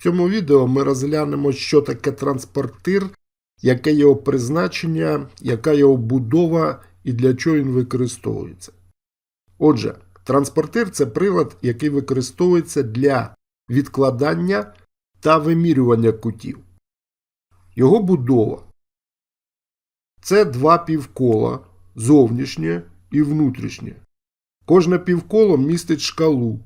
В цьому відео ми розглянемо, що таке транспортир, яке його призначення, яка його будова і для чого він використовується. Отже, транспортир це прилад, який використовується для відкладання та вимірювання кутів. Його будова це два півкола зовнішнє і внутрішнє. Кожне півколо містить шкалу.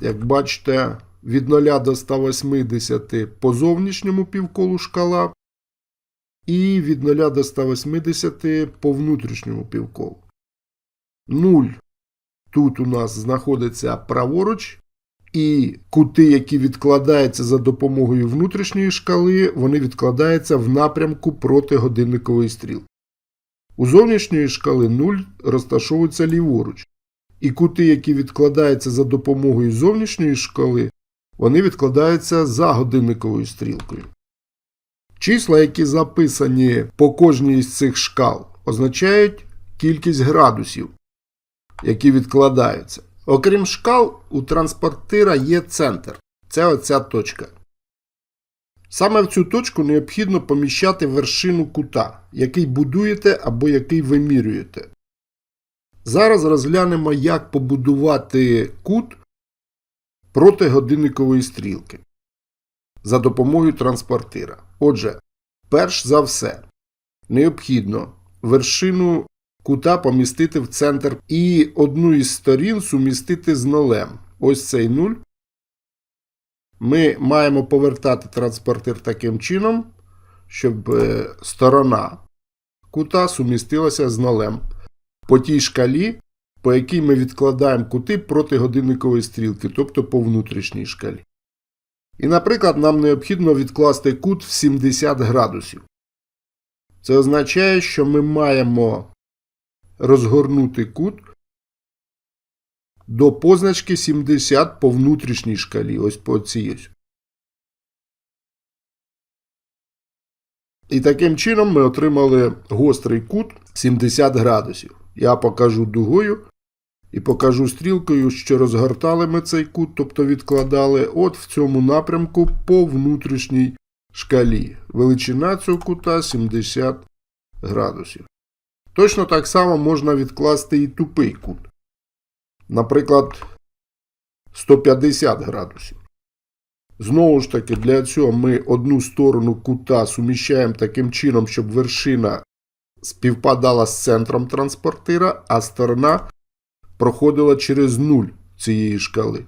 Як бачите, від 0 до 180 по зовнішньому півколу шкала, і від 0 до 180 по внутрішньому півколу. 0 тут у нас знаходиться праворуч, і кути, які відкладаються за допомогою внутрішньої шкали, вони відкладаються в напрямку проти годинникової стрілки. У зовнішньої шкали 0 розташовується ліворуч, і кути, які відкладаються за допомогою зовнішньої шкали, вони відкладаються за годинниковою стрілкою. Числа, які записані по кожній із цих шкал, означають кількість градусів, які відкладаються. Окрім шкал, у транспортира є центр. Це оця точка. Саме в цю точку необхідно поміщати вершину кута, який будуєте або який вимірюєте. Зараз розглянемо, як побудувати кут проти годинникової стрілки за допомогою транспортира. Отже, перш за все, необхідно вершину кута помістити в центр і одну із сторін сумістити з нолем. Ось цей нуль. Ми маємо повертати транспортир таким чином, щоб е, сторона кута сумістилася з нолем по тій шкалі, по якій ми відкладаємо кути проти годинникової стрілки, тобто по внутрішній шкалі. І, наприклад, нам необхідно відкласти кут в 70 градусів. Це означає, що ми маємо розгорнути кут до позначки 70 по внутрішній шкалі, ось по цій ось. І таким чином ми отримали гострий кут 70 градусів. Я покажу дугою і покажу стрілкою, що розгортали ми цей кут, тобто відкладали от в цьому напрямку по внутрішній шкалі. Величина цього кута 70 градусів. Точно так само можна відкласти і тупий кут. Наприклад, 150 градусів. Знову ж таки, для цього ми одну сторону кута суміщаємо таким чином, щоб вершина співпадала з центром транспортира, а сторона проходила через нуль цієї шкали.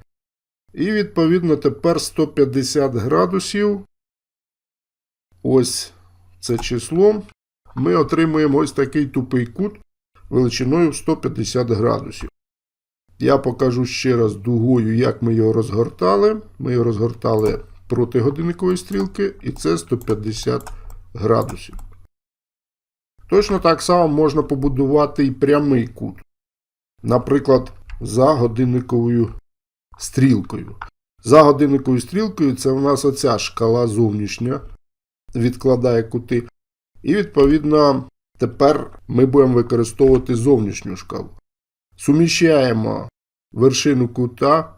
І, відповідно, тепер 150 градусів. Ось це число. Ми отримуємо ось такий тупий кут величиною 150 градусів. Я покажу ще раз дугою, як ми його розгортали. Ми його розгортали проти годинникової стрілки, і це 150 градусів. Точно так само можна побудувати і прямий кут. Наприклад, за годинниковою стрілкою. За годинниковою стрілкою це у нас оця шкала зовнішня, відкладає кути. І, відповідно, тепер ми будемо використовувати зовнішню шкалу. Суміщаємо вершину кута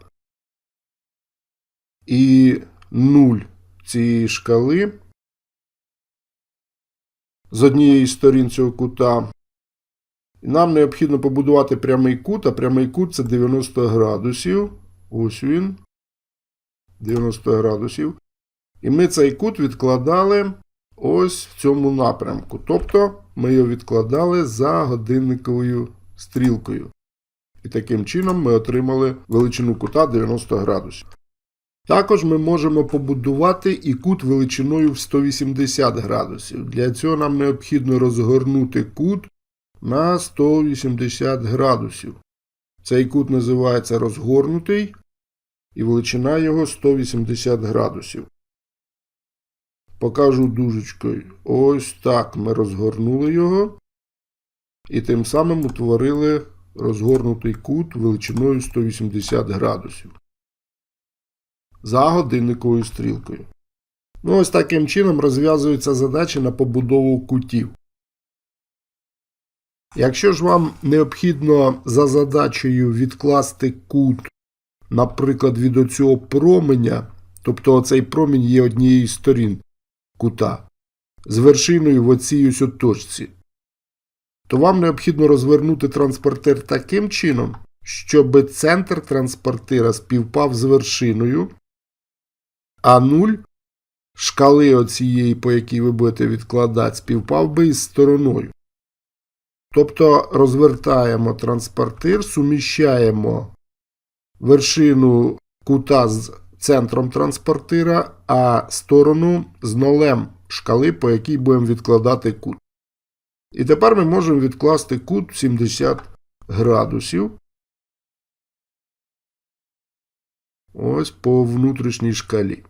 і 0 цієї шкали з однієї сторін цього кута. Нам необхідно побудувати прямий кут, а прямий кут це 90 градусів. Ось він. 90 градусів. І ми цей кут відкладали ось в цьому напрямку. Тобто ми його відкладали за годинниковою стрілкою. І таким чином ми отримали величину кута 90 градусів. Також ми можемо побудувати і кут величиною в 180 градусів. Для цього нам необхідно розгорнути кут на 180 градусів. Цей кут називається розгорнутий, і величина його 180 градусів. Покажу дужечкою. Ось так ми розгорнули його. І тим самим утворили розгорнутий кут величиною 180 градусів. За годинниковою стрілкою. Ну, ось таким чином розв'язуються задачі на побудову кутів. Якщо ж вам необхідно за задачею відкласти кут, наприклад, від оцього променя, тобто оцей промінь є однією з сторін кута, з вершиною в оцій ось точці, то вам необхідно розвернути транспортир таким чином, щоб центр транспортира співпав з вершиною, а 0 шкали оцієї, по якій ви будете відкладати, співпав би із стороною. Тобто розвертаємо транспортир, суміщаємо вершину кута з центром транспортира, а сторону з нолем шкали, по якій будемо відкладати кут. І тепер ми можемо відкласти кут 70 градусів. Ось по внутрішній шкалі.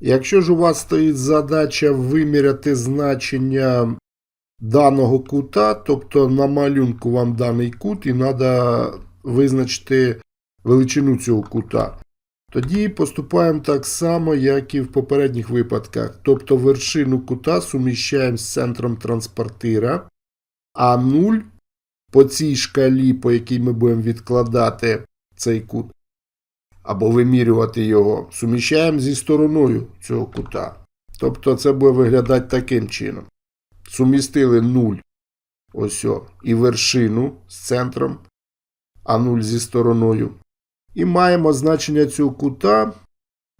Якщо ж у вас стоїть задача виміряти значення даного кута, тобто на малюнку вам даний кут, і треба визначити величину цього кута, тоді поступаємо так само, як і в попередніх випадках. Тобто вершину кута суміщаємо з центром транспортира, а 0 по цій шкалі, по якій ми будемо відкладати цей кут, або вимірювати його, суміщаємо зі стороною цього кута. Тобто це буде виглядати таким чином. Сумістили 0 ось о, і вершину з центром, а 0 зі стороною. І маємо значення цього кута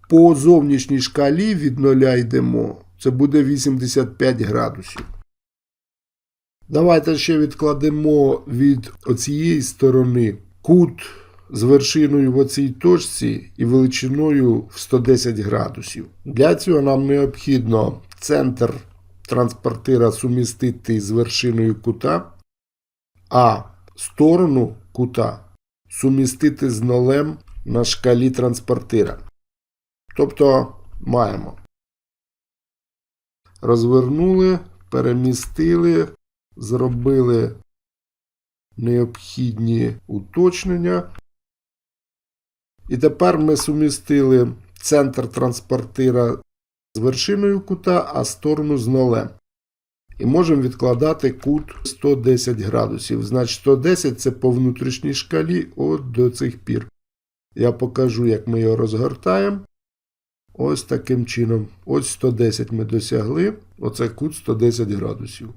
по зовнішній шкалі від 0 йдемо. Це буде 85 градусів. Давайте ще відкладемо від оцієї сторони кут з вершиною в оцій точці і величиною в 110 градусів. Для цього нам необхідно центр транспортира сумістити з вершиною кута, а сторону кута сумістити з нолем на шкалі транспортира. Тобто маємо. Розвернули, перемістили, зробили необхідні уточнення. І тепер ми сумістили центр транспортира з вершиною кута, а сторону з нолем. І можемо відкладати кут 110 градусів. Значить, 110 це по внутрішній шкалі от до цих пір. Я покажу, як ми його розгортаємо. Ось таким чином. Ось 110 ми досягли. Оце кут 110 градусів.